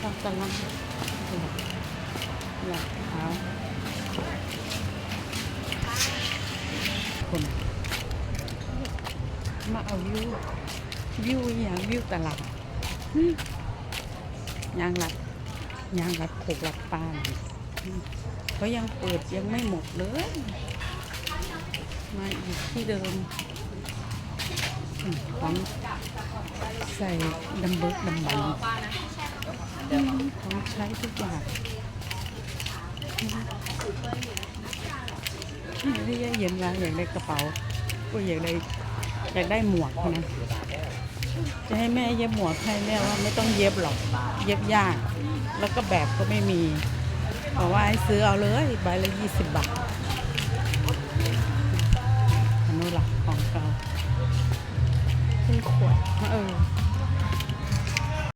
เรากำลังหลับเท้าคนมาเอาวิววิวอย่างวิวตลาดยางหลัดยางหลัดโขกหลัดปาอืมเขายังเปิดยังไม่หมดเลย มาอีกที่เดิมของใส่ดำเบิกดำบัน ของใช้ทุกอย่างนี่เย็นว่าอยากได้กระเป๋าก็อยากได้อยากได้หมวกนะจะให้แม่เย็บหมวกให้แม่ว่าไม่ต้องเย็บหรอกเย็บยาก แล้วก็แบบก็ไม่มีบอกว่าให้ซื้อเอาเลยใบละยี่สิบบาทอันนู้นหลักของเก่าเป็นขวดเออ